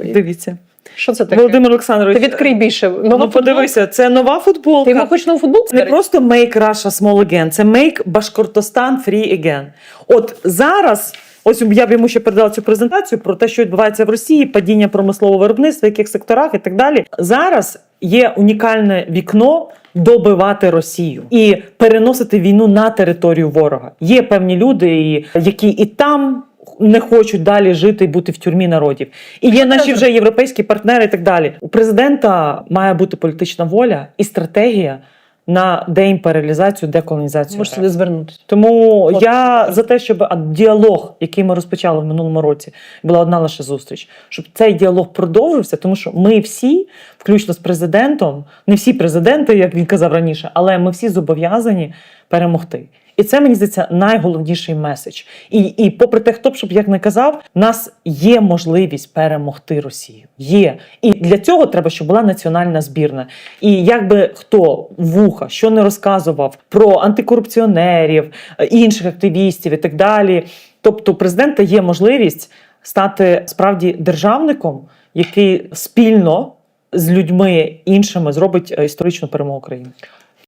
Дивіться, Що це таке? Володимир Олександрович. Ти відкрий більше. Нова Ну, футболка? подивися, це нова футболка. Ти йому хоч нову футболку? Це не просто make Russia small again, це make Башкортостан free again. От зараз. Ось я б йому ще передала цю презентацію про те, що відбувається в Росії, падіння промислового виробництва, в яких секторах і так далі. Зараз є унікальне вікно добивати Росію і переносити війну на територію ворога. Є певні люди, які і там. Не хочуть далі жити і бути в тюрмі народів, і є наші вже європейські партнери, і так далі. У президента має бути політична воля і стратегія на деімперіалізацію, деколонізацію. Можеш РФ. сюди звернутися. Тому От. я за те, щоб діалог, який ми розпочали в минулому році, була одна лише зустріч, щоб цей діалог продовжився, тому що ми всі, включно з президентом, не всі президенти, як він казав раніше, але ми всі зобов'язані перемогти. І це мені здається найголовніший меседж. І, і попри те, хто б щоб як не казав, нас є можливість перемогти Росію. Є. І для цього треба, щоб була національна збірна. І якби хто вуха, що не розказував про антикорупціонерів, е, інших активістів і так далі. Тобто, у президента є можливість стати справді державником, який спільно з людьми іншими зробить е, історичну перемогу України.